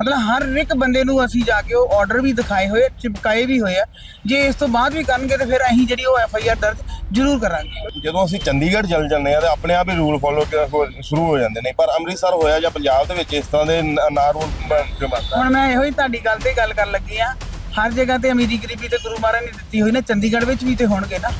ਮਤਲਬ ਹਰ ਇੱਕ ਬੰਦੇ ਨੂੰ ਅਸੀਂ ਜਾ ਕੇ ਉਹ ਆਰਡਰ ਵੀ ਦਿਖਾਏ ਹੋਏ ਚਿਪਕਾਏ ਵੀ ਹੋਏ ਆ। ਜੇ ਇਸ ਤੋਂ ਬਾਅਦ ਵੀ ਕਰਨਗੇ ਤੇ ਫਿਰ ਅਸੀਂ ਜਿਹੜੀ ਉਹ ਐਫ ਆਈ ਆਰ ਦਰਜ ਜ਼ਰੂਰ ਕਰਾਂਗੇ। ਜਦੋਂ ਅਸੀਂ ਚੰਡੀਗੜ੍ਹ ਚੱਲ ਜਾਂਦੇ ਆ ਤੇ ਆਪਣੇ ਆਪ ਹੀ ਰੂਲ ਫੋਲੋ ਸ਼ੁਰੂ ਹੋ ਜਾਂਦੇ ਨੇ ਪਰ ਅੰਮ੍ਰਿਤਸਰ ਹੋਇਆ ਜਾਂ ਪੰਜਾਬ ਦੇ ਵਿੱਚ ਇਸ ਤਰ੍ਹਾਂ ਦੇ ਨ- ਰੂਲ ਹੁਣ ਮੈਂ ਇਹੋ ਹੀ ਤੁਹਾਡੀ ਗੱਲ ਤੇ ਗੱਲ ਕਰਨ ਲੱਗੀ ਆ ਹਰ ਜਗ੍ਹਾ ਤੇ ਅਮੀਰੀ ਗਰੀਬੀ ਤੇ ਗੁਰੂ ਮਹਾਰਾਜ ਨੇ ਦਿੱਤੀ ਹੋਈ ਨਾ ਚੰਡੀਗੜ੍ਹ ਵਿੱਚ ਵੀ ਤੇ ਹੋਣਗੇ ਨਾ।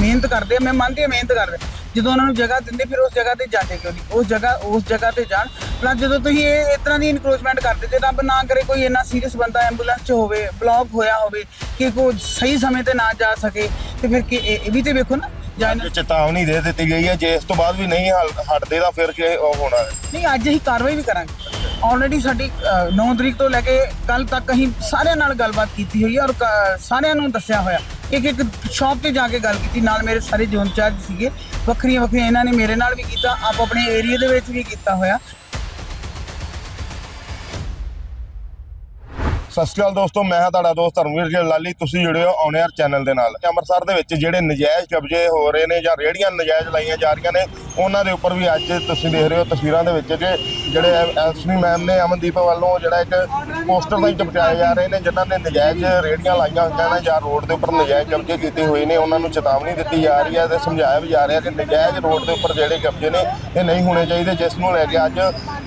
ਮਿਹਨਤ ਕਰਦੇ ਆ, ਮੈਂ ਮੰਨਦੀ ਆ ਮਿਹਨਤ ਕਰਦੇ ਆ। ਜਦੋਂ ਉਹਨਾਂ ਨੂੰ ਜਗ੍ਹਾ ਦਿੰਦੇ ਫਿਰ ਉਸ ਜਗ੍ਹਾ ਤੇ ਜਾਂਦੇ ਕਿਉਂ ਨਹੀਂ? ਉਸ ਜਗ੍ਹਾ ਉਸ ਜਗ੍ਹਾ ਤੇ ਜਾਣ। ਪਲੱਸ ਜਦੋਂ ਤੁਸੀਂ ਇਹ ਇਸ ਤਰ੍ਹਾਂ ਦੀ ਇਨਕਰੋਚਮੈਂਟ ਕਰਦੇ ਤੇ ਰੱਬ ਨਾ ਕਰੇ ਕੋਈ ਇੰਨਾ ਸੀਰੀਅਸ ਬੰਦਾ ਐਂਬੂਲੈਂਸ 'ਚ ਹੋਵੇ ਬਲੌਕ ਹੋਇਆ ਹੋਵੇ ਕਿ ਕੋਈ ਸਹੀ ਸਮੇਂ ਤੇ ਨਾ ਜਾ ਸਕੇ ਤੇ ਫਿਰ ਕੀ ਇਹ ਇਹ ਵੀ ਤੇ ਵੇਖੋ ਨਾ ਜਾਂ ਜੇ ਚੇਤਾਵਨੀ ਦੇ ਦਿੱਤੀ ਗਈ ਹੈ ਜੇ ਇਸ ਤੋਂ ਬਾਅਦ ਵੀ ਨਹੀਂ ਹਲ- ਹਟਦੇ ਤਾਂ ਫਿਰ ਕੀ ਉਹ ਹੋਣਾ ਹੈ। ਨਹੀਂ ਅੱਜ ਅਸੀਂ ਕਾਰਵਾਈ ਵੀ ਕਰਾਂਗੇ। ਆਲਰੇਡੀ ਸਾਡੀ 9 ਤਰੀਕ ਤੋਂ ਲੈ ਕੇ ਕੱਲ ਤੱਕ ਅਸੀਂ ਸਾਰਿਆਂ ਨਾਲ ਗੱਲਬਾਤ ਕੀਤੀ ਹੋਈ ਹੈ ਔਰ ਕ- ਸਾਰਿਆਂ ਨੂੰ ਦੱਸਿਆ ਹੋਇਆ। ਇੱਕ ਇੱਕ ਸ਼ਾਪ ਤੇ ਜਾ ਕੇ ਗੱਲ ਕੀਤੀ, ਨਾਲ ਮੇਰੇ ਸਾਰੇ ਜ਼ੋਨ ਚਾਰਜ ਸੀਗੇ। ਵੱਖਰੀਆਂ ਵੱਖਰੀਆਂ ਇਹਨਾਂ ਨੇ ਮੇਰੇ ਨਾਲ ਵੀ ਕੀਤਾ, ਆਪ ਆਪਣੇ ਏਰੀਆ ਦੇ ਵਿੱਚ ਵੀ ਕੀਤਾ ਹੋਇਆ। ਸਤਿ ਸ਼੍ਰੀ ਅਕਾਲ ਦੋਸਤੋ, ਮੈਂ ਹਾਂ ਤੁਹਾਡਾ ਦੋਸਤ ਧਰਮਵੀਰ ਜੀ ਲਾਲੀ। ਤੁਸੀਂ ਜੁੜੇ ਹੋ ਔਨ 에ਅਰ ਚੈਨਲ ਦੇ ਨਾਲ। ਅੰਮ੍ਰਿਤਸਰ ਦੇ ਵਿੱਚ ਜਿਹੜੇ ਨਜਾਇਜ਼ ਕਬਜ਼ੇ ਹੋ ਰਹੇ ਨੇ ਜਾਂ ਰੇੜੀਆਂ ਨਜਾਇਜ਼ ਲਾਈਆਂ ਜਾ ਰਹੀਆਂ ਨੇ, ਉਹਨਾਂ ਦੇ ਉੱਪਰ ਵੀ ਅੱਜ ਤੁਸੀਂ ਦੇਖ ਰਹੇ ਹੋ ਤਸਵੀਰਾਂ ਦੇ ਵਿੱਚ ਕਿ ਜਿਹੜੇ ਐਸਪੀ ਮੈਮ ਨੇ ਅਮਨਦੀਪ ਵੱਲੋਂ ਜਿਹੜਾ ਇੱਕ ਪੋਸਟਰ ਤਾਂ ਚਪਟਾਏ ਜਾ ਰਹੇ ਨੇ, ਜਿਨ੍ਹਾਂ ਨੇ ਨਜਾਇਜ਼ ਰੇੜੀਆਂ ਲਾਈਆਂ ਹੋਈਆਂ ਨੇ ਜਾਂ ਰੋਡ ਦੇ ਉੱਪਰ ਨਜਾਇਜ਼ ਕਬਜ਼ੇ ਕੀਤੇ ਹੋਏ ਨੇ, ਉਹਨਾਂ ਨੂੰ ਚੇਤਾਵਨੀ ਦਿੱਤੀ ਜਾ ਰਹੀ ਹੈ ਤੇ ਸਮਝਾਇਆ ਵੀ ਜਾ ਰਿਹਾ ਕਿ ਨਜਾਇਜ਼ ਰੋਡ ਦੇ ਉੱਪਰ ਜਿਹੜੇ ਕਬਜ਼ੇ ਨੇ, ਇਹ ਨਹੀਂ ਹੋਣੇ ਚਾਹੀਦੇ, ਜਿਸ ਨੂੰ ਲੈ ਕੇ ਅੱਜ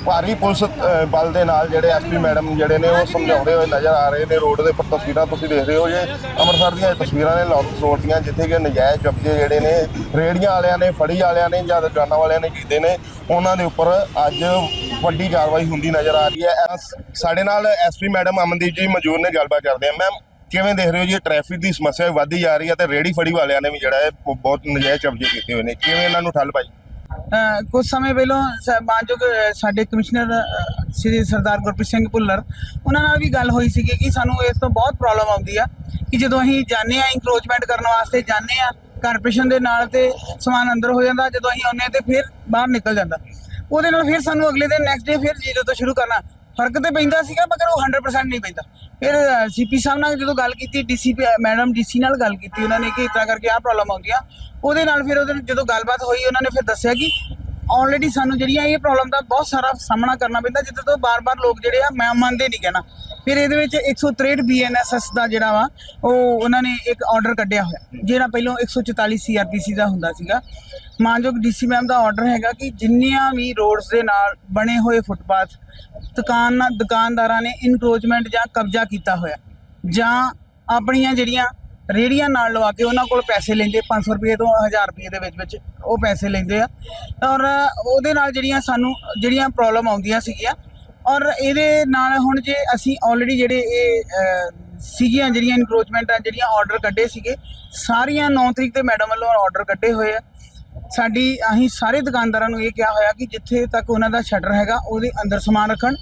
ਭਾਰੀ ਪੁਲਿਸ ਬਲ ਦੇ ਨਾਲ ਜਿਹੜੇ ਐਸਪੀ ਮੈਡਮ ਜਿਹੜੇ ਨੇ, ਉਹ ਸਮਝਾਉਂਦੇ ਹੋਏ ਨਜ਼ਰ ਆ ਰਹੇ ਨੇ, ਰੋਡ ਦੇ ਉੱਪਰ ਤਸਵੀਰਾਂ ਤੁਸੀਂ ਦੇਖ ਰਹੇ ਹੋ ਜੇ। ਅੰਮ੍ਰਿਤਸਰ ਦੀਆਂ ਤਸਵੀਰਾਂ ਨੇ ਲੌਂਗ ਰੋਡ ਦੀਆਂ, ਜਿੱਥੇ ਕਿ ਨਜਾਇਜ਼ ਕਬਜ਼ੇ ਜਿਹੜੇ ਨੇ, ਰੇੜੀਆਂ ਵਾਲਿਆਂ ਨੇ, ਫੜੀ ਵਾਲਿਆਂ ਨੇ ਜਾਂ ਦੁਕਾਨਾਂ ਵਾਲਿਆਂ ਨੇ ਕੀਤੇ ਨੇ ਉਹਨਾਂ ਦੇ ਉੱਪਰ ਅੱਜ ਵੱਡੀ ਕਾਰਵਾਈ ਹੁੰਦੀ ਨਜ਼ਰ ਆ ਰਹੀ ਹੈ। ਸਾਡੇ ਨਾਲ ਐਸਪੀ ਮੈਡਮ ਅਮਨਦੀਪ ਜੀ ਮੌਜੂਦ ਨੇ, ਗੱਲਬਾਤ ਕਰਦੇ ਆ ਮੈਮ, ਕਿਵੇਂ ਦੇਖ ਰਹੇ ਹੋ ਜੀ? ਟ੍ਰੈਫਿਕ ਦੀ ਸਮੱਸਿਆ ਵੱਧਦੀ ਜਾ ਰਹੀ ਹੈ ਤੇ ਰੇੜੀ ਫੜੀ ਵਾਲਿਆਂ ਨੇ ਵੀ ਜਿਹੜਾ ਹੈ ਬਹੁਤ ਨਜਾਇਜ਼ ਕਬਜ਼ੇ ਕੀਤੇ ਹੋਏ ਨੇ। ਕਿਵੇਂ ਇਹਨਾਂ ਨੂੰ ਠੱਲ ਪਾਈ? ਕੁਝ ਸਮੇਂ ਪਹਿਲਾਂ ਮਾਨਯੋਗ ਸਾਡੇ ਕਮਿਸ਼ਨਰ ਸ੍ਰੀ ਸਰਦਾਰ ਗੁਰਪ੍ਰੀਤ ਸਿੰਘ ਭੁੱਲਰ, ਉਹਨਾਂ ਨਾਲ ਵੀ ਗੱਲ ਹੋਈ ਸੀਗੀ ਕਿ ਸਾਨੂੰ ਇਸ ਤੋਂ ਬਹੁਤ ਪ੍ਰੋਬਲਮ ਆਉਂਦੀ ਆ ਕਿ ਜਦੋਂ ਅਸੀਂ ਜਾਂਦੇ ਆ ਇੰਕਰੋਚਮੈਂਟ ਕਰਨ ਵਾਸਤੇ, ਜਾਂਦੇ ਆ ਕਾਰਪੋਰੇਸ਼ਨ ਦੇ ਨਾਲ ਤੇ ਸਮਾਨ ਅੰਦਰ ਹੋ ਜਾਂਦਾ, ਜਦੋਂ ਅਸੀਂ ਆਉਂਦੇ ਹਾਂ ਤੇ ਫਿਰ ਬਾਹਰ ਨਿਕਲ ਜਾਂਦਾ। ਉਹਦੇ ਨਾਲ ਫਿਰ ਸਾਨੂੰ ਅਗਲੇ ਦਿਨ ਨੈਕਸਟ ਡੇ ਫਿਰ ਜ਼ੀਰੋ ਤੋਂ ਸ਼ੁਰੂ ਕਰਨਾ। ਫ਼ਰਕ ਤੇ ਪੈਂਦਾ ਸੀਗਾ, ਮਗਰ ਉਹ 100% ਨਹੀਂ ਪੈਂਦਾ। ਫਿਰ ਸੀਪੀ ਸਾਹਿਬ ਨਾਲ ਜਦੋਂ ਗੱਲ ਕੀਤੀ ਡੀਸੀਪੀ ਮੈਡਮ ਡੀਸੀ ਨਾਲ ਗੱਲ ਕੀਤੀ, ਉਹਨਾਂ ਨੇ ਕਿ ਇਸ ਕਰਕੇ ਆਹ ਪ੍ਰੋਬਲਮ ਆਉਂਦੀ ਆ। ਉਹਦੇ ਨਾਲ ਫਿਰ ਉਹਦੇ ਨਾਲ ਜਦੋਂ ਗੱਲਬਾਤ ਹੋਈ, ਉਹਨਾਂ ਨੇ ਫਿਰ ਦੱਸਿਆ ਕਿ ਆਲਰੇਡੀ ਸਾਨੂੰ ਜਿਹੜੀਆਂ ਇਹ ਪ੍ਰੋਬਲਮ ਦਾ ਬਹੁਤ ਸਾਰਾ ਸਾਹਮਣਾ ਕਰਨਾ ਪੈਂਦਾ, ਜਿੱਦਾਂ ਤੋਂ ਬਾਰ-ਬਾਰ ਲੋਕ ਜਿਹੜੇ ਆ, ਮੈਂ ਮੰਨਦੇ ਨਹੀਂ ਕਹਿਣਾ। ਫਿਰ ਇਹਦੇ ਵਿੱਚ 163 ਬੀਐਨਐਸਐਸ ਦਾ ਜਿਹੜਾ ਵਾ, ਉਹ ਉਹਨਾਂ ਨੇ ਇੱਕ ਆਰਡਰ ਕੱਢਿਆ ਹੋਇਆ। ਜਿਹੜਾ ਪਹਿਲਾਂ 144 ਸੀਆਰਪੀਸੀ ਦਾ ਹੁੰਦਾ ਸੀਗਾ। ਮਾਨਯੋਗ ਡੀਸੀ ਮੈਮ ਦਾ ਆਰਡਰ ਹੈਗਾ ਕਿ ਜਿੰਨੀਆਂ ਵੀ ਰੋਡਸ ਦੇ ਨਾਲ ਬਣੇ ਹੋਏ ਫੁੱਟਪਾਥ ਦੁਕਾਨ ਦੁਕਾਨਦਾਰਾਂ ਨੇ ਇਨਕਰੋਚਮੈਂਟ ਜਾਂ ਕਬਜ਼ਾ ਕੀਤਾ ਹੋਇਆ। ਜਾਂ ਆਪਣੀਆਂ ਜਿਹੜੀਆਂ ਰੇੜੀਆਂ ਨਾਲ ਲਵਾ ਕੇ ਉਹਨਾਂ ਕੋਲ ਪੈਸੇ ਲੈਂਦੇ 500 ਰੁਪਏ ਤੋਂ 1000 ਰੁਪਏ ਦੇ ਵਿੱਚ ਵਿੱਚ ਉਹ ਪੈਸੇ ਲੈਂਦੇ ਆ। ਔਰ ਉਹਦੇ ਨਾਲ ਜਿਹੜੀਆਂ ਸਾਨੂੰ ਜਿਹੜੀਆਂ ਪ੍ਰੋਬਲਮ ਆਉਂਦੀਆਂ ਸੀਗੀਆਂ ਔਰ ਇਹਦੇ ਨਾਲ ਹੁਣ ਜੇ ਅਸੀਂ ਆਲਰੇਡੀ ਜਿਹੜੇ ਇਹ ਸੀਗੀਆਂ ਜਿਹੜੀਆਂ ਇਨਕਰੋਚਮੈਂਟਾਂ ਜਿਹੜੀਆਂ ਆਰਡਰ ਕੱਢੇ ਸੀਗੇ ਸਾਰੀਆਂ 9 ਤਰੀਕ ਤੇ ਮੈਡਮ ਵੱਲੋਂ ਆਰਡਰ ਕੱਢੇ ਹੋਏ ਆ। ਸਾਡੀ ਅਸੀਂ ਸਾਰੇ ਦੁਕਾਨਦਾਰਾਂ ਨੂੰ ਇਹ ਕਿਹਾ ਹੋਇਆ ਕਿ ਜਿੱਥੇ ਤੱਕ ਉਹਨਾਂ ਦਾ ਸ਼ਟਰ ਹੈਗਾ ਉਹਦੇ ਅੰਦਰ ਸਮਾਨ ਰੱਖਣ।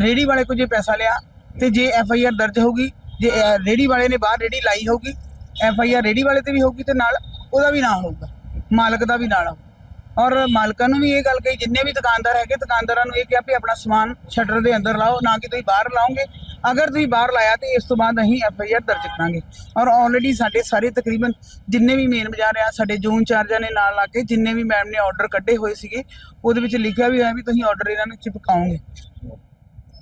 ਰੇੜੀ ਵਾਲੇ ਕੋਲ ਜੇ ਪੈਸਾ ਲਿਆ ਤੇ ਜੇ ਐਫ ਆਈ ਆਰ ਦਰਜ ਹੋਊਗੀ ਜੇ ਅਹ, ਰੇੜੀ ਵਾਲੇ ਨੇ ਬਾਹਰ ਰੇੜੀ ਲਾਈ ਹੋਊਗੀ ਐਫ ਆਈ ਆਰ ਰੇੜੀ ਵਾਲੇ ਤੇ ਵੀ ਹੋਊਗੀ ਤੇ ਨਾਲ ਉਹਦਾ ਵੀ ਨਾਂ ਹੋਊਗਾ ਮਾਲਕ ਦਾ ਵੀ ਨਾਲ ਹੋਊਗਾ। ਔਰ ਮਾਲਕਾਂ ਨੂੰ ਵੀ ਇਹ ਗੱਲ ਕਹੀ, ਜਿੰਨੇ ਵੀ ਦੁਕਾਨਦਾਰ ਹੈਗੇ, ਦੁਕਾਨਦਾਰਾਂ ਨੂੰ ਇਹ ਕਿਹਾ ਵੀ ਆਪਣਾ ਸਮਾਨ ਸ਼ਟਰ ਦੇ ਅੰਦਰ ਲਾਓ, ਨਾ ਕਿ ਤੁਸੀਂ ਬਾਹਰ ਲਾਓਗੇ। ਅਗਰ ਤੁਸੀਂ ਬਾਹਰ ਲਾਇਆ ਤੇ ਇਸ ਤੋਂ ਬਾਅਦ ਅਸੀਂ ਐਫ ਆਈ ਆਰ ਦਰਜ ਕਰਾਂਗੇ। ਔਰ ਆਲਰੇਡੀ ਸਾਡੇ ਸਾਰੇ ਤਕਰੀਬਨ ਜਿੰਨੇ ਵੀ ਮੇਨ ਬਾਜ਼ਾਰ ਆ, ਸਾਡੇ ਜ਼ੋਨ ਚਾਰਜਾਂ ਨੇ ਨਾਲ ਲਾ ਕੇ ਜਿੰਨੇ ਵੀ ਮੈਮ ਨੇ ਆਰਡਰ ਕੱਢੇ ਹੋਏ ਸੀਗੇ, ਉਹਦੇ ਵਿੱਚ ਲਿਖਿਆ ਵੀ ਹੋਇਆ ਵੀ ਤੁਸੀਂ ਆਰਡਰ ਇਹਨਾਂ ਨੂੰ ਚਿਪਕਾਓਗੇ।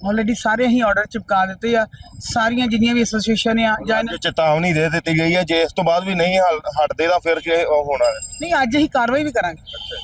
ਆਲਰੇਡੀ ਸਾਰੇ ਅਸੀਂ ਆਰਡਰ ਚਿਪਕਾ ਦਿੱਤੇ ਆ। ਸਾਰੀਆਂ ਜਿੰਨੀਆਂ ਵੀ ਐਸੋਸੀਏਸ਼ਨ ਆ ਜਾਂ ਇਹਨਾਂ- ਜੇ ਚੇਤਾਵਨੀ ਦੇ ਦਿੱਤੀ ਗਈ ਹੈ ਜੇ ਇਸ ਤੋਂ ਬਾਅਦ ਵੀ ਨਹੀਂ ਹਲ- ਹਟਦੇ ਤਾਂ ਫਿਰ ਕੀ ਉਹ ਹੋਣਾ ਹੈ। ਨਹੀਂ ਅੱਜ ਅਸੀਂ ਕਾਰਵਾਈ ਵੀ ਕਰਾਂਗੇ।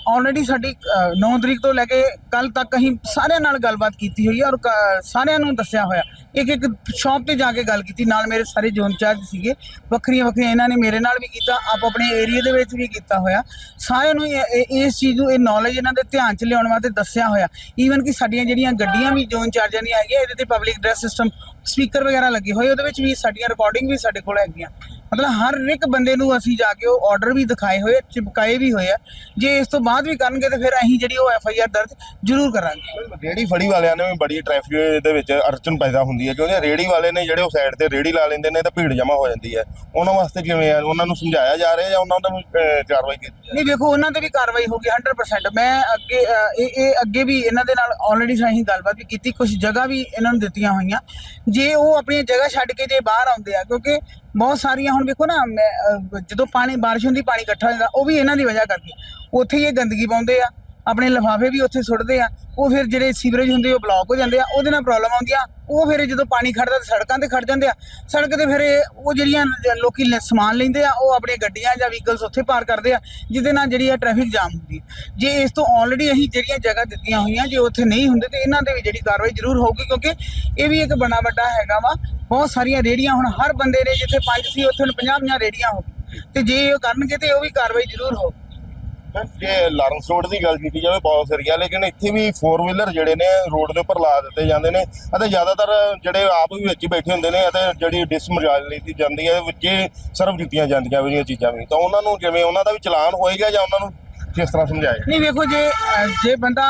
ਆਲਰੇਡੀ ਸਾਡੀ 9 ਤਰੀਕ ਤੋਂ ਲੈ ਕੇ ਕੱਲ ਤੱਕ ਅਸੀਂ ਸਾਰਿਆਂ ਨਾਲ ਗੱਲਬਾਤ ਕੀਤੀ ਹੋਈ ਹੈ ਔਰ ਕ- ਸਾਰਿਆਂ ਨੂੰ ਦੱਸਿਆ ਹੋਇਆ। ਇੱਕ ਇੱਕ ਸ਼ਾਪ ਤੇ ਜਾ ਕੇ ਗੱਲ ਕੀਤੀ ਨਾਲ ਮੇਰੇ ਸਾਰੇ ਜ਼ੋਨ ਚਾਰਜ ਸੀਗੇ। ਵੱਖਰੀਆਂ ਵੱਖਰੀਆਂ ਇਹਨਾਂ ਨੇ ਮੇਰੇ ਨਾਲ ਵੀ ਕੀਤਾ ਆਪ ਆਪਣੇ ਏਰੀਆ ਦੇ ਵਿੱਚ ਵੀ ਕੀਤਾ ਹੋਇਆ। ਸਾਰਿਆਂ ਨੂੰ ਇਹ- ਇਹ- ਇਸ ਚੀਜ਼ ਨੂੰ ਇਹ ਨੌਲੇਜ ਇਹਨਾਂ ਦੇ ਧਿਆਨ ਚ ਲਿਆਉਣ ਵਾਸਤੇ ਦੱਸਿਆ ਹੋਇਆ। ਈਵਨ ਕਿ ਸਾਡੀਆਂ ਜਿਹੜੀਆਂ ਗੱਡੀਆਂ ਵੀ ਜ਼ੋਨ ਚਾਰਜਾਂ ਦੀਆਂ ਹੈਗੀਆਂ ਇਹਦੇ ਤੇ ਪਬਲਿਕ ਐਡਰੈਸ ਸਿਸਟਮ ਸਪੀਕਰ ਵਗੈਰਾ ਲੱਗੇ ਹੋਏ, ਉਹਦੇ ਵਿੱਚ ਵੀ ਸਾਡੀਆਂ ਰਿਕਾਰਡਿੰਗ ਵੀ ਸਾਡੇ ਕੋਲ ਹੈਗੀਆਂ। ਮਤਲਬ ਹਰ ਇੱਕ ਬੰਦੇ ਨੂੰ ਅਸੀਂ ਜਾ ਕੇ ਉਹ ਆਰਡਰ ਵੀ ਦਿਖਾਏ ਹੋਏ ਚਿਪਕਾਏ ਵੀ ਹੋਏ ਆ। ਜੇ ਇਸ ਤੋਂ ਬਾਅਦ ਵੀ ਕਰਨਗੇ ਤੇ ਫਿਰ ਅਸੀਂ ਜਿਹੜੀ ਉਹ ਐਫ ਆਈ ਆਰ ਦਰਜ ਜ਼ਰੂਰ ਕਰਾਂਗੇ। ਰੇੜੀ ਫੜੀ ਵਾਲਿਆਂ ਨੇ ਵੀ ਬੜੀ ਟ੍ਰੈਫਿਕ ਦੇ ਵਿੱਚ ਅੜਚਨ ਪੈਦਾ ਹੁੰਦੀ ਹੈ ਕਿਉਂਕਿ ਰੇੜੀ ਵਾਲੇ ਨੇ ਜਿਹੜੇ ਉਹ ਸਾਈਡ ਤੇ ਰੇੜੀ ਲਾ ਲੈਂਦੇ ਨੇ ਤਾਂ ਭੀੜ ਜਮਾ ਹੋ ਜਾਂਦੀ ਹੈ। ਉਹਨਾਂ ਵਾਸਤੇ ਕਿਵੇਂ ਆ? ਉਹਨਾਂ ਨੂੰ ਸਮਝਾਇਆ ਜਾ ਰਿਹਾ ਜਾਂ ਉਹਨਾਂ ਅਹ, ਕਾਰਵਾਈ ਕੀਤੀ ਜਾ ਨਹੀਂ ਵੇਖੋ ਉਹਨਾਂ ਤੇ ਵੀ ਕਾਰਵਾਈ ਹੋਗੀ 100% ਮੈਂ ਅੱਗੇ ਇਹ ਇਹ ਅੱਗੇ ਵੀ ਇਹਨਾਂ ਦੇ ਨਾਲ ਆਲਰੇਡੀ ਅਸੀਂ ਗੱਲਬਾਤ ਵੀ ਕੀਤੀ ਕੁਝ ਜਗ੍ਹਾ ਵੀ ਇਹਨਾਂ ਨੂੰ ਦਿੱਤੀਆਂ ਹੋਈਆਂ। ਜੇ ਉਹ ਆਪਣੀ ਜਗ੍ਹਾ ਛੱਡ ਕੇ ਜੇ ਬਾਹਰ ਆਉਂਦੇ ਆ ਕਿਉਂਕਿ ਬਹੁਤ ਸਾਰੀਆਂ ਹੁਣ ਵੇਖੋ ਨਾ ਮੈਂ, ਅ, ਜਦੋਂ ਪਾਣੀ ਬਾਰਿਸ਼ ਹੁੰਦੀ ਪਾਣੀ ਇਕੱਠਾ ਹੋ ਜਾਂਦਾ ਉਹ ਵੀ ਇਹਨਾਂ ਦੀ ਵਜ੍ਹਾ ਕਰਕੇ। ਉੱਥੇ ਹੀ ਇਹ ਗੰਦਗੀ ਪਾਉਂਦੇ ਆ। ਆਪਣੇ ਲਿਫਾਫੇ ਵੀ ਉੱਥੇ ਸੁੱਟਦੇ ਆ, ਉਹ ਫਿਰ ਜਿਹੜੇ ਸੀਵਰੇਜ ਹੁੰਦੇ ਉਹ ਬਲੌਕ ਹੋ ਜਾਂਦੇ ਆ, ਉਹਦੇ ਨਾਲ ਪ੍ਰੋਬਲਮ ਆਉਂਦੀ ਆ, ਉਹ ਫਿਰ ਜਦੋਂ ਪਾਣੀ ਖੜਦਾ ਤੇ ਸੜਕਾਂ ਤੇ ਖੜ ਜਾਂਦੇ ਆ, ਸੜਕ ਤੇ ਫਿਰ ਉਹ ਜਿਹੜੀਆਂ ਲੋਕੀ ਲ- ਸਮਾਨ ਲੈਂਦੇ ਆ, ਉਹ ਆਪਣੇ ਗੱਡੀਆਂ ਜਾਂ ਵਹੀਕਲਸ ਉੱਥੇ ਪਾਰ ਕਰਦੇ ਆ, ਜਿਹਦੇ ਨਾਲ ਜਿਹੜੀ ਆ ਟ੍ਰੈਫਿਕ ਜਾਮ ਹੁੰਦੀ ਜੇ ਇਸ ਤੋਂ ਆਲਰੇਡੀ ਅਸੀਂ ਜਿਹੜੀਆਂ ਜਗ੍ਹਾ ਦਿੱਤੀਆਂ ਹੋਈਆਂ, ਜੇ ਉੱਥੇ ਨਹੀਂ ਹੁੰਦੇ ਤੇ ਇਹਨਾਂ ਤੇ ਵੀ ਜਿਹੜੀ ਕਾਰਵਾਈ ਜ਼ਰੂਰ ਹੋਊਗੀ, ਕਿਉਂਕਿ ਇਹ ਵੀ ਇੱਕ ਬੜਾ ਵੱਡਾ ਹੈਗਾ ਵਾ, ਬਹੁਤ ਸਾਰੀਆਂ ਰੇੜੀਆਂ ਹੁਣ ਹਰ ਬੰਦੇ ਨੇ ਜਿੱਥੇ ਪੰਜ ਸੀ, ਉੱਥੇ ਹੁਣ 50 50 ਰੇੜੀਆਂ ਹੋ ਗਈਆਂ। ਤੇ ਜੇ ਉਹ ਕਰਨਗੇ ਤੇ ਉਹ ਵੀ ਕਾਰਵਾਈ ਜ਼ਰੂਰ ਹੋਊਗੀ ਜੇ ਲਾਰੈਂਸ ਰੋਡ ਦੀ ਗੱਲ ਕੀਤੀ ਜਾਵੇ, ਬਹੁਤ ਸਰੀਆ, ਲੇਕਿਨ ਇੱਥੇ ਵੀ 4 ਵੀਲਰ ਜਿਹੜੇ ਨੇ ਰੋਡ ਦੇ ਉੱਪਰ ਲਾ ਦਿੱਤੇ ਜਾਂਦੇ ਨੇ। ਅਤੇ ਜ਼ਿਆਦਾਤਰ ਜਿਹੜੇ ਆਪ ਵੀ ਵਿੱਚ ਬੈਠੇ ਹੁੰਦੇ ਨੇ, ਅਤੇ ਜਿਹੜੀ ਡਿਸ ਲਈ ਜਾਂਦੀ ਹੈ, ਵਿੱਚ ਸਰਵ ਕੀਤੀਆਂ ਜਾਂਦੀਆਂ ਵੀ ਇਹ ਚੀਜ਼ਾਂ ਵੀ। ਤਾਂ ਉਹਨਾਂ ਨੂੰ ਜਿਵੇਂ ਉਹਨਾਂ ਦਾ ਵੀ ਚਲਾਨ ਹੋਏਗਾ ਜਾਂ ਉਹਨਾਂ ਨੂੰ ਕਿਸ ਤਰ੍ਹਾਂ ਸਮਝਾਏਗਾ? ਨਹੀਂ, ਵੇਖੋ ਜੇ ਜੇ ਬੰਦਾ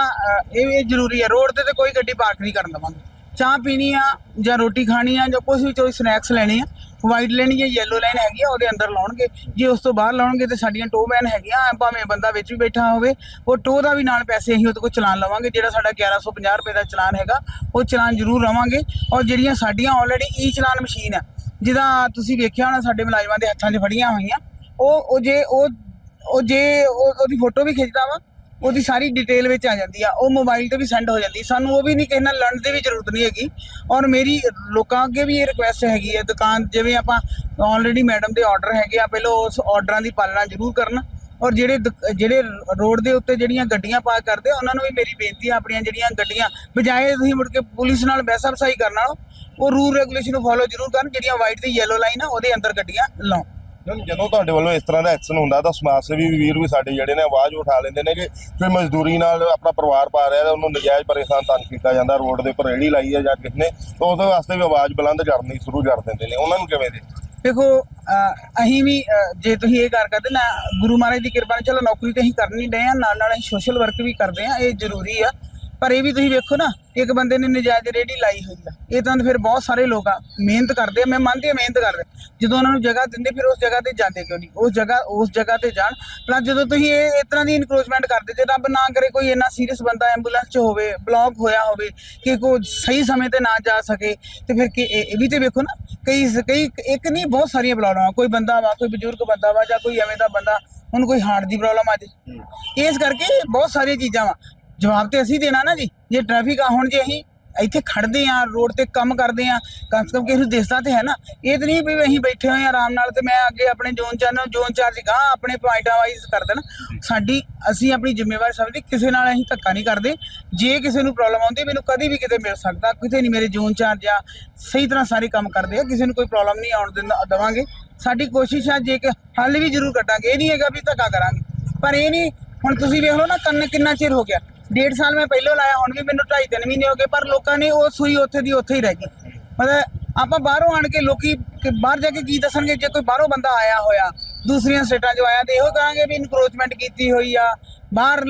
ਇਹ ਇਹ ਜ਼ਰੂਰੀ ਹੈ ਰੋਡ ਤੇ ਤੇ ਕੋਈ ਗੱਡੀ ਪਾਰਕ ਨਹੀਂ ਕਰਨ ਦਵਾਂਗੇ। ਚਾਹ ਪੀਣੀ ਆ ਜਾਂ ਰੋਟੀ ਖਾਣੀ ਆ ਜਾਂ ਕੁਝ ਵੀ, ਕੋਈ ਸਨੈਕਸ ਲੈਣੇ ਆ ਵਾਈਟ ਲੈਣੀ ਜਾਂ ਯੈਲੋ ਲਾਈਨ ਹੈਗੀ ਆ, ਉਹਦੇ ਅੰਦਰ ਲਾਉਣਗੇ। ਜੇ ਉਸ ਤੋਂ ਬਾਹਰ ਲਾਉਣਗੇ ਤੇ ਸਾਡੀਆਂ ਟੋ ਮੈਨ ਹੈਗੀਆਂ, ਭਾਵੇਂ ਬੰਦਾ ਵਿੱਚ ਵੀ ਬੈਠਾ ਹੋਵੇ, ਉਹ ਟੋ ਦਾ ਵੀ ਨਾਲ ਪੈਸੇ ਅਸੀਂ ਉਹਦੇ ਕੋਲ ਚਲਾਨ ਲਵਾਂਗੇ, ਜਿਹੜਾ ਸਾਡਾ 1150 ਰੁਪਏ ਦਾ ਚਲਾਨ ਹੈਗਾ, ਉਹ ਚਲਾਨ ਜ਼ਰੂਰ ਲਵਾਂਗੇ। ਔਰ ਜਿਹੜੀਆਂ ਸਾਡੀਆਂ already E e challan machine ਆ ਜਿਹਦਾ ਤੁਸੀਂ ਵੇਖਿਆ ਹੋਣਾ, ਸਾਡੇ ਮੁਲਾਜ਼ਮਾਂ ਦੇ ਹੱਥਾਂ 'ਚ ਫੜੀਆਂ ਹੋਈਆਂ, ਉਹ ਉਹ ਜੇ, ਉਹ ਉਹ ਜੇ, ਉਹ- ਉਹਦੀ ਫੋਟੋ ਵੀ ਖਿੱਚਦਾ ਵਾ ਉਹਦੀ ਸਾਰੀ ਡਿਟੇਲ ਵਿੱਚ ਆ ਜਾਂਦੀ ਆ ਉਹ ਮੋਬਾਈਲ ਤੇ ਵੀ ਸੈਂਡ ਹੋ ਜਾਂਦੀ। ਸਾਨੂੰ ਉਹ ਵੀ ਨਹੀਂ ਕਿਸੇ ਨਾਲ ਲੜਨ ਦੀ ਵੀ ਜ਼ਰੂਰਤ ਨਹੀਂ ਹੈਗੀ। ਔਰ ਮੇਰੀ ਲੋਕਾਂ ਅੱਗੇ ਵੀ ਇਹ ਰਿਕੁਐਸਟ ਹੈਗੀ ਹੈ ਦੁਕਾਨ ਜਿਵੇਂ ਆਪਾਂ ਆਲਰੇਡੀ ਮੈਡਮ ਦੇ ਆਰਡਰ ਹੈਗੇ ਆ ਪਹਿਲਾਂ ਉਸ ਆਰਡਰਾਂ ਦੀ ਪਾਲਣਾ ਜ਼ਰੂਰ ਕਰਨ। ਔਰ ਜਿਹੜੇ ਦੁਕ- ਜਿਹੜੇ ਰੋਡ ਦੇ ਉੱਤੇ ਜਿਹੜੀਆਂ ਗੱਡੀਆਂ ਪਾਰਕ ਕਰਦੇ ਆ, ਉਹਨਾਂ ਨੂੰ ਵੀ ਮੇਰੀ ਬੇਨਤੀ ਆ ਆਪਣੀਆਂ ਜਿਹੜੀਆਂ ਗੱਡੀਆਂ ਬਜਾਏ ਤੁਸੀਂ ਮੁੜ ਕੇ ਪੁਲਿਸ ਨਾਲ ਬਹਿਸਾ ਵਸਾਈ ਕਰਨ ਨਾਲੋਂ ਉਹ ਰੂਲ ਰੈਗੂਲੇਸ਼ਨ ਨੂੰ ਫੋਲੋ ਜ਼ਰੂਰ ਕਰਨ ਜਿਹੜੀਆਂ ਵਾਈਟ ਤੇ ਯੈਲੋ ਲਾਈਨ ਆ ਉਹਦੇ ਅੰਦਰ ਗੱਡੀਆਂ ਲਾਓ ਜਦੋਂ ਤੁਹਾਡੇ ਵੱਲੋਂ ਇਸ ਤਰ੍ਹਾਂ ਦਾ ਐਕਸ਼ਨ ਹੁੰਦਾ, ਤਾਂ ਸਮਾਜ ਸੇਵੀ ਵੀਰ ਵੀ ਸਾਡੇ ਜਿਹੜੇ ਨੇ ਆਵਾਜ਼ ਉਠਾ ਲੈਂਦੇ ਨੇ ਕਿ ਕੋਈ ਮਜ਼ਦੂਰੀ ਨਾਲ ਆਪਣਾ ਪਰਿਵਾਰ ਪਾ ਰਿਹਾ ਉਹਨੂੰ ਨਜਾਇਜ਼ ਪਰੇਸ਼ਾਨ ਤੰਗ ਕੀਤਾ ਜਾਂਦਾ, ਰੋਡ ਦੇ ਉੱਪਰ ਰੇੜੀ ਲਾਈ ਹੈ ਜਾਂ ਕਿਸ ਨੇ, ਤਾਂ ਉਹਦੇ ਵਾਸਤੇ ਵੀ ਆਵਾਜ਼ ਬੁਲੰਦ ਕਰਨੀ ਸ਼ੁਰੂ ਕਰ ਦਿੰਦੇ ਨੇ। ਉਹਨਾਂ ਨੂੰ ਕਿਵੇਂ ਦੇ? ਦੇਖੋ ਅਹ ਅਸੀਂ ਵੀ ਜੇ ਤੁਸੀਂ ਇਹ ਕਰ ਕਰਦੇ, ਨਾ, ਗੁਰੂ ਮਹਾਰਾਜ ਦੀ ਕਿਰਪਾ ਨਾਲ, ਚਲੋ, ਨੌਕਰੀ ਤੇ ਅਸੀਂ ਕਰਨੀ ਡਏ ਆ ਨਾਲ ਨਾਲ ਅਸੀਂ ਸੋਸ਼ਲ ਵਰਕ ਵੀ ਕਰਦੇ ਆ ਇਹ ਜ਼ਰੂਰੀ ਆ। ਪਰ ਇਹ ਵੀ ਤੁਸੀਂ ਵੇਖੋ ਨਾ ਇੱਕ ਬੰਦੇ ਨੇ ਨਜਾਇਜ਼ ਰੇੜੀ ਲਾਈ ਹੋਈ ਆ। ਇਹ ਤਾਂ ਫਿਰ ਬਹੁਤ ਸਾਰੇ ਲੋਕ ਆ ਮਿਹਨਤ ਕਰਦੇ ਆ ਮੈਂ ਮੰਨਦੀ ਆ ਮਿਹਨਤ ਕਰਦੇ ਜਦੋਂ ਉਹਨਾਂ ਨੂੰ ਜਗ੍ਹਾ ਦਿੰਦੇ ਫਿਰ ਉਸ ਜਗ੍ਹਾ ਤੇ ਜਾਂਦੇ ਕਿਉਂ ਨਹੀਂ? ਉਸ ਜਗ੍ਹਾ ਉਸ ਜਗ੍ਹਾ ਤੇ ਜਾਣ। ਪਲੱਸ ਜਦੋਂ ਤੁਸੀਂ ਇਹ ਇਸ ਤਰ੍ਹਾਂ ਦੀ ਇਨਕਰੋਚਮੈਂਟ ਕਰਦੇ ਜੇ ਰੱਬ ਨਾ ਕਰੇ ਕੋਈ ਇੰਨਾ ਸੀਰੀਅਸ ਬੰਦਾ ਐਂਬੂਲੈਂਸ 'ਚ ਹੋਵੇ ਬਲੌਕ ਹੋਇਆ ਹੋਵੇ ਕਿ ਕੋਈ ਸਹੀ ਸਮੇਂ ਤੇ ਨਾ ਜਾ ਸਕੇ ਤੇ ਫਿਰ ਕਿ ਇਹ ਇਹ ਵੀ ਤੇ ਵੇਖੋ ਨਾ ਕਈ ਕਈ ਇੱਕ ਨਹੀਂ ਬਹੁਤ ਸਾਰੀਆਂ ਪ੍ਰੋਬਲਮਾਂ ਕੋਈ ਬੰਦਾ ਵਾ ਕੋਈ ਬਜ਼ੁਰਗ ਬੰਦਾ ਵਾ ਜਾਂ ਕੋਈ ਐਵੇਂ ਦਾ ਬੰਦਾ ਉਹਨੂੰ ਕੋਈ ਹਾਰਟ ਦੀ ਪ੍ਰੋਬਲਮ ਆ ਜੇ। ਇਸ ਕਰਕੇ ਬਹੁਤ ਸਾਰੀਆਂ ਚੀਜ਼ਾਂ ਵਾ। ਜਵਾਬ ਤੇ ਅਸੀਂ ਦੇਣਾ ਨਾ ਜੀ। ਜੇ ਟ੍ਰੈਫਿਕ ਆ ਹੁਣ ਜੇ ਅਸੀਂ ਇੱਥੇ ਖੜਦੇ ਆ ਰੋਡ ਤੇ ਕੰਮ ਕਰਦੇ ਆ ਕਮ ਸੇ ਕਮ ਕਿਸੇ ਨੂੰ ਦਿਸਦਾ ਤੇ ਹੈ ਨਾ। ਇਹ ਤਾਂ ਨਹੀਂ ਵੀ ਅਸੀਂ ਬੈਠੇ ਹੋਏ ਆ ਆਰਾਮ ਨਾਲ ਤੇ ਮੈਂ ਅੱਗੇ ਆਪਣੇ ਜ਼ੋਨ ਚੈਨਲ ਜ਼ੋਨ ਚਾਰਜ ਗਾ ਆਪਣੇ ਪੁਆਇੰਟਾਂ ਵਾਈਜ਼ ਕਰ ਦੇਣਾ। ਸਾਡੀ ਅਸੀਂ ਆਪਣੀ ਜ਼ਿੰਮੇਵਾਰੀ ਸਮਝਦੇ ਕਿਸੇ ਨਾਲ ਅਸੀਂ ਧੱਕਾ ਨਹੀਂ ਕਰਦੇ। ਜੇ ਕਿਸੇ ਨੂੰ ਪ੍ਰੋਬਲਮ ਆਉਂਦੀ ਮੈਨੂੰ ਕਦੀ ਵੀ ਕਿਤੇ ਮਿਲ ਸਕਦਾ। ਕਿਤੇ ਨਹੀਂ ਮੇਰੇ ਜ਼ੋਨ ਚਾਰਜ ਆ ਸਹੀ ਤਰ੍ਹਾਂ ਸਾਰੇ ਕੰਮ ਕਰਦੇ ਆ ਕਿਸੇ ਨੂੰ ਕੋਈ ਪ੍ਰੋਬਲਮ ਨਹੀਂ ਆਉਣ ਦਿੰਦਾ ਦਵਾਂਗੇ। ਸਾਡੀ ਕੋਸ਼ਿਸ਼ ਆ ਜੇ ਕਿ ਹੱਲ ਵੀ ਜ਼ਰੂਰ ਕੱਢਾਂਗੇ। ਇਹ ਨਹੀਂ ਹੈਗਾ ਵੀ ਧੱਕਾ ਕਰਾਂਗੇ। ਪਰ ਇਹ ਨਹੀਂ ਹੁਣ ਤੁਸੀਂ ਵੇਖ ਲਓ ਨਾ ਕੰਨ ਕਿੰਨਾ ਚਿਰ ਹੋ ਗਿਆ। ਡੇਢ ਸਾਲ ਮੈਂ ਪਹਿਲੋਂ ਲਾਇਆ, ਹੁਣ ਵੀ ਮੈਨੂੰ ਢਾਈ ਤਿੰਨ ਮਹੀਨੇ ਹੋ ਗਏ, ਪਰ ਲੋਕਾਂ ਨੇ ਉਹ ਸੂਈ ਉੱਥੇ ਦੀ ਉੱਥੇ ਹੀ ਰਹਿ ਗਈ। ਮਤਲਬ ਆਪਾਂ ਬਾਹਰੋਂ ਆਣ ਕੇ ਲੋਕੀ ਕਿ ਬਾਹਰ ਜਾ ਕੇ ਕੀ ਦੱਸਣਗੇ, ਜੇ ਕੋਈ ਬਾਹਰੋਂ ਬੰਦਾ ਆਇਆ ਹੋਇਆ, ਦੂਸਰੀਆਂ ਸਟੇਟਾਂ 'ਚੋਂ ਆਇਆ ਤੇ ਇਹੋ ਕਹਾਂਗੇ ਵੀ ਇਨਕਰੋਚਮੈਂਟ ਕੀਤੀ ਹੋਈ ਆ, ਬਾਹਰ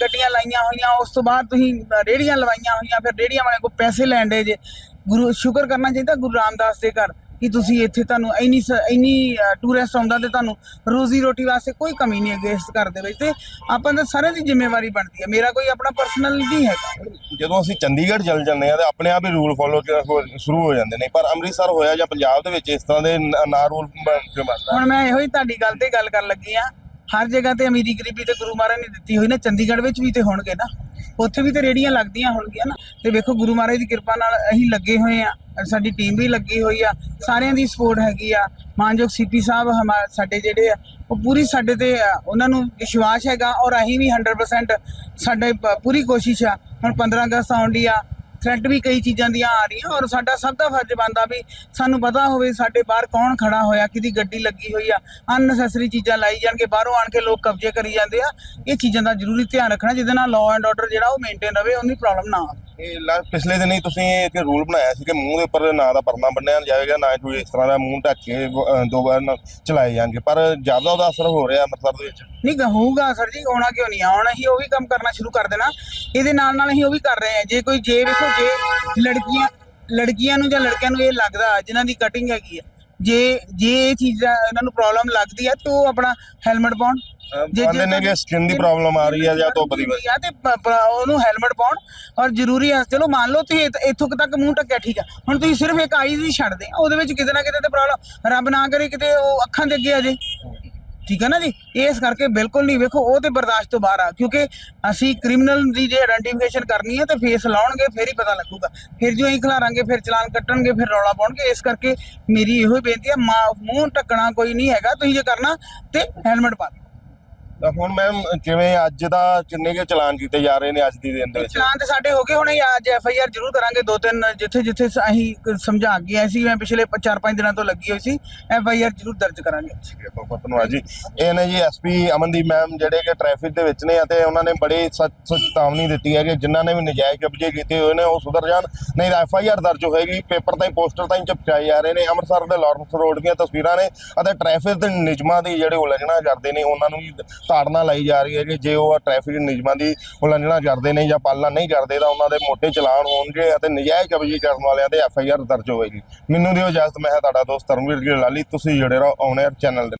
ਗੱਡੀਆਂ ਲਾਈਆਂ ਹੋਈਆਂ, ਉਸ ਤੋਂ ਬਾਅਦ ਤੁਸੀਂ ਰੇੜੀਆਂ ਲਵਾਈਆਂ ਹੋਈਆਂ, ਫਿਰ ਰੇੜੀਆਂ ਵਾਲੇ ਕੋਲ ਪੈਸੇ ਲੈਣ ਦੇ ਜੇ। ਗੁਰੂ, ਸ਼ੁਕਰ ਕਰਨਾ ਚਾਹੀਦਾ ਗੁਰੂ ਰਾਮਦਾਸ ਦੇ ਘਰ। ਕਿ ਤੁਸੀਂ ਇੱਥੇ ਤੁਹਾਨੂੰ ਇੰਨੀ ਸ- ਇੰਨੀ ਟੂਰਿਸਟ ਆਉਂਦਾ ਤੇ ਤੁਹਾਨੂੰ ਰੋਜ਼ੀ ਰੋਟੀ ਵਾਸਤੇ ਕੋਈ ਕਮੀ ਨਹੀਂ ਹੈਗੀ ਇਸ ਘਰ ਦੇ ਵਿੱਚ ਤੇ ਆਪਾਂ ਦਾ ਸਾਰਿਆਂ ਦੀ ਜ਼ਿੰਮੇਵਾਰੀ ਬਣਦੀ ਹੈ। ਮੇਰਾ ਕੋਈ ਆਪਣਾ ਪਰਸਨਲ ਨਹੀਂ ਹੈਗਾ। ਜਦੋਂ ਅਸੀਂ ਚੰਡੀਗੜ੍ਹ ਚੱਲ ਜਾਂਦੇ ਆ ਤੇ ਆਪਣੇ ਆਪ ਹੀ ਰੂਲ ਫੋਲੋ ਸ਼ੁਰੂ ਹੋ ਜਾਂਦੇ ਨੇ। ਪਰ ਅੰਮ੍ਰਿਤਸਰ ਹੋਇਆ ਜਾਂ ਪੰਜਾਬ ਦੇ ਵਿੱਚ ਇਸ ਤਰ੍ਹਾਂ ਦੇ ਨ- ਨਾ ਰੂਲ ਕਿਉਂ ਬਣਦਾ ਹੁਣ ਮੈਂ ਇਹੋ ਹੀ ਤੁਹਾਡੀ ਗੱਲ ਤੇ ਗੱਲ ਕਰਨ ਲੱਗੀ ਆ ਹਰ ਜਗ੍ਹਾ ਤੇ ਅਮੀਰੀ ਗਰੀਬੀ ਤੇ ਗੁਰੂ ਮਹਾਰਾਜ ਨੇ ਦਿੱਤੀ ਹੋਈ ਨਾ ਚੰਡੀਗੜ੍ਹ ਵਿੱਚ ਵੀ ਤੇ ਹੋਣਗੇ ਨਾ। ਉੱਥੇ ਵੀ ਤੇ ਰੇੜੀਆਂ ਲੱਗਦੀਆਂ ਹੋਣਗੀਆਂ ਨਾ। ਤੇ ਵੇਖੋ ਗੁਰੂ ਮਹਾਰਾਜ ਦੀ ਕਿਰਪਾ ਨਾਲ ਅਸੀਂ ਲੱਗੇ ਹੋਏ ਆ, ਸਾਡੀ ਟੀਮ ਵੀ ਲੱਗੀ ਹੋਈ ਆ, ਸਾਰਿਆਂ ਦੀ ਸਪੋਰਟ ਹੈਗੀ ਆ। ਮਾਨਯੋਗ ਸੀਪੀ ਸਾਹਿਬ ਹਮਾ, ਸਾਡੇ ਜਿਹੜੇ ਆ, ਉਹ ਪੂਰੀ ਸਾਡੇ ਤੇ ਉਹਨਾਂ ਨੂੰ ਵਿਸ਼ਵਾਸ ਹੈਗਾ ਔਰ ਅਸੀਂ ਵੀ 100% ਸਾਡੇ ਪ- ਪੂਰੀ ਕੋਸ਼ਿਸ਼ ਆ। ਹੁਣ 15 ਅਗਸਤ ਆਉਣ ਦੀ ਆ ਥ੍ਰੈਟ ਵੀ ਕਈ ਚੀਜ਼ਾਂ ਦੀਆਂ ਆ ਰਹੀਆਂ ਔਰ ਸਾਡਾ ਸਭ ਦਾ ਫਰਜ਼ ਬਣਦਾ ਵੀ ਸਾਨੂੰ ਪਤਾ ਹੋਵੇ ਸਾਡੇ ਬਾਹਰ ਕੌਣ ਖੜਾ ਹੋਇਆ, ਕਿਹਦੀ ਗੱਡੀ ਲੱਗੀ ਹੋਈ ਆ ਅਨਨੈਸੈਸਰੀ ਚੀਜ਼ਾਂ ਲਾਈ ਜਾਣਗੇ, ਬਾਹਰੋਂ ਆਣ ਕੇ ਲੋਕ ਕਬਜ਼ੇ ਕਰੀ ਜਾਂਦੇ ਆ। ਇਹ ਚੀਜ਼ਾਂ ਦਾ ਜ਼ਰੂਰੀ ਧਿਆਨ ਰੱਖਣਾ, ਜਿਹਦੇ ਨਾਲ ਲਾਅ ਐਂਡ ਆਰਡਰ ਜਿਹੜਾ ਉਹ ਮੇਨਟੇਨ ਰਵੇ, ਉਹਦੀ ਪ੍ਰੋਬਲਮ ਨਾ ਆਵੇ ਇਹ ਲਾ- ਪਿਛਲੇ ਦਿਨੀ ਤੁਸੀਂ ਇੱਕ ਰੂਲ ਬਣਾਇਆ ਸੀ ਕਿ ਮੂੰਹ ਦੇ ਉੱਪਰ ਨਾ ਦਾ ਪਰਨਾ ਬੰਨਿਆ ਜਾਏਗਾ ਨਾ ਕੋਈ ਇਸ ਤਰ੍ਹਾਂ ਦਾ ਮੂੰਹ ਢੱਕ ਕੇ ਅਹ, ਦੋ ਵਾਰ ਨਾ ਚਲਾਏ ਜਾਣਗੇ। ਪਰ ਜ਼ਿਆਦਾ ਉਹਦਾ ਅਸਰ ਹੋ ਰਿਹਾ ਅੰਮ੍ਰਿਤਸਰ ਦੇ ਵਿੱਚ। ਨਹੀਂ ਗਾ- ਹੋਊਗਾ ਸਰ ਜੀ ਹੋਣਾ ਕਿਉਂ ਨਹੀਂ ਆਉਣਾ ਅਸੀਂ ਉਹ ਵੀ ਕੰਮ ਕਰਨਾ ਸ਼ੁਰੂ ਕਰ ਦੇਣਾ। ਇਹਦੇ ਨਾਲ ਨਾਲ ਅਸੀਂ ਉਹ ਵੀ ਕਰ ਰਹੇ ਹਾਂ। ਜੇ ਕੋਈ ਜੇ ਵੇਖੋ ਜੇ ਲੜਕੀਆਂ ਲੜਕੀਆਂ ਨੂੰ ਜਾਂ ਲੜਕਿਆਂ ਨੂੰ ਇਹ ਲੱਗਦਾ ਜਿਨ੍ਹਾਂ ਦੀ ਕਟਿੰਗ ਹੈਗੀ ਆ ਜੇ ਜੇ ਇਹ ਚੀਜ਼ਾਂ ਇਹਨਾਂ ਨੂੰ ਪ੍ਰੋਬਲਮ ਲੱਗਦੀ ਆ ਤਾਂ ਉਹ ਆਪਣਾ ਹੈਲਮਟ ਪਾਉਣ। ਜੇ- ਕਹਿੰਦੇ ਨੇ ਕਿ ਸਕਿਨ ਦੀ ਪ੍ਰੋਬਲਮ ਆ ਰਹੀ ਹੈ ਜਾਂ ਧੁੱਪ ਦੀ ਵਜ੍ਹਾ ਆ ਤੇ ਪ- ਪ- ਉਹਨੂੰ ਹੈਲਮਟ ਪਾਉਣ ਔਰ ਜ਼ਰੂਰੀ ਹੈ ਚਲੋ ਮੰਨ ਲਓ ਤੁਸੀਂ ਇੱਥ- ਇੱਥੋਂ ਕੁ ਤੱਕ ਮੂੰਹ ਟੱਕਿਆ ਠੀਕ ਆ। ਹੁਣ ਤੁਸੀਂ ਸਿਰਫ ਇੱਕ ਆਈਜ਼ ਹੀ ਛੱਡਦੇ ਆ ਉਹਦੇ ਵਿੱਚ ਕਿਤੇ ਨਾ ਕਿਤੇ ਤੇ ਪ੍ਰੋਬਲਮ ਰੱਬ ਨਾ ਕਰੇ ਕਿਤੇ ਉਹ ਅੱਖਾਂ ਦੇ ਅੱਗੇ ਆ ਜੇ। ਠੀਕ ਹੈ ਨਾ ਜੀ? ਇਸ ਕਰਕੇ ਬਿਲਕੁਲ ਨਹੀਂ ਵੇਖੋ ਉਹ ਤੇ ਬਰਦਾਸ਼ਤ ਤੋਂ ਬਾਹਰ ਆ ਕਿਉਂਕਿ ਅਸੀਂ ਕ੍ਰਿਮੀਨਲ ਦੀ ਜੇ ਆਇਡੈਂਟੀਫਿਕੇਸ਼ਨ ਕਰਨੀ ਹੈ ਤੇ ਫੇਸ ਲਾਉਣਗੇ ਫਿਰ ਹੀ ਪਤਾ ਲੱਗੂਗਾ। ਫਿਰ ਜੋ ਅਸੀਂ ਖਿਲਾਰਾਂਗੇ ਫਿਰ ਚਲਾਨ ਕੱਟਣਗੇ ਫਿਰ ਰੌਲਾ ਪਾਉਣਗੇ ਇਸ ਕਰਕੇ ਮੇਰੀ ਇਹੋ ਹੀ ਬੇਨਤੀ ਹੈ ਮਾ- ਮੂੰਹ ਢੱਕਣਾ ਕੋਈ ਨਹੀਂ ਹੈਗਾ ਤੁਸੀਂ ਜੇ ਕਰਨਾ ਤੇ ਹੈਲਮਟ ਪਾ ਲਓ। ਤਾਂ ਹੁਣ ਮੈਮ ਜਿਵੇਂ ਅੱਜ ਦਾ ਕਿੰਨੇ ਕੇ ਚਲਾਨ ਕੀਤੇ ਜਾ ਰਹੇ ਨੇ ਅੱਜ ਦੀ ਦਿਨ ਦੇ ਵਿੱਚ? ਚਲਾਨ ਤੇ ਸਾਡੇ ਹੋ ਗਏ ਹੁਣੇ ਅੱਜ ਐਫ ਆਈ ਆਰ ਜ਼ਰੂਰ ਕਰਾਂਗੇ ਦੋ ਤਿੰਨ ਜਿੱਥੇ ਜਿੱਥੇ ਅਸੀਂ ਸਮਝਾ ਕੇ ਆਏ ਸੀ ਮੈਂ ਪਿਛਲੇ 4-5 ਦਿਨਾਂ ਤੋਂ ਲੱਗੀ ਹੋਈ ਸੀ ਐਫ ਆਈ ਆਰ ਜ਼ਰੂਰ ਦਰਜ ਕਰਾਂਗੇ। ਬਹੁਤ ਧੰਨਵਾਦ ਜੀ। ਇਹ ਨੇ ਜੀ ਐਸਪੀ ਅਮਨਦੀਪ ਮੈਮ ਜਿਹੜੇ ਕਿ ਟ੍ਰੈਫਿਕ ਦੇ ਵਿੱਚ ਨੇ ਅਤੇ ਉਹਨਾਂ ਨੇ ਬੜੀ ਸਖਤ ਚੇਤਾਵਨੀ ਦਿੱਤੀ ਹੈ ਕਿ ਜਿਨ੍ਹਾਂ ਨੇ ਵੀ ਨਜਾਇਜ਼ ਕਬਜ਼ੇ ਕੀਤੇ ਹੋਏ ਨੇ ਉਹ ਸੁਧਰ ਜਾਣ। ਨਹੀਂ ਤਾਂ ਐਫ ਆਈ ਆਰ ਦਰਜ ਹੋਏਗੀ ਪੇਪਰ ਤਾਈਂ ਪੋਸਟਰ ਤਾਈਂ ਚਪਕਾਏ ਜਾ ਰਹੇ ਨੇ। ਅੰਮ੍ਰਿਤਸਰ ਦੇ ਲਾਰੈਂਸ ਰੋਡ ਦੀਆਂ ਤਸਵੀਰਾਂ ਨੇ ਅਤੇ ਟ੍ਰੈਫਿਕ ਦੇ ਨਿਯਮਾਂ ਦੀ ਜਿਹੜੇ ਉਲੰਘਣਾ ਕਰਦੇ ਨੇ ਉਹਨਾਂ ਨੂੰ ਵੀ ਤਾੜਨਾ ਲਾਈ ਜਾ ਰਹੀ ਹੈ ਕਿ ਜੇ ਉਹ ਟ੍ਰੈਫਿਕ ਨਿਯਮਾਂ ਦੀ ਉਲੰਘਣਾ ਕਰਦੇ ਨੇ ਜਾਂ ਪਾਲਣਾ ਨਹੀਂ ਕਰਦੇ ਤਾਂ ਉਹਨਾਂ ਦੇ ਮੋਟੇ ਚਲਾਨ ਹੋਣਗੇ ਅਤੇ ਨਜਾਇਜ਼ ਕਬਜ਼ੇ ਕਰਨ ਵਾਲਿਆਂ ਤੇ ਐਫ ਆਈ ਆਰ ਦਰਜ ਹੋਵੇਗੀ। ਮੈਨੂੰ ਦਿਓ ਇਜਾਜ਼ਤ, ਮੈਂ ਹਾਂ ਤੁਹਾਡਾ ਦੋਸਤ ਧਰਮਵੀਰ ਜੀ ਲਾਲੀ ਤੁਸੀਂ ਜੁੜੇ ਰਹੋ ਔਨ ਚੈਨਲ ਦੇ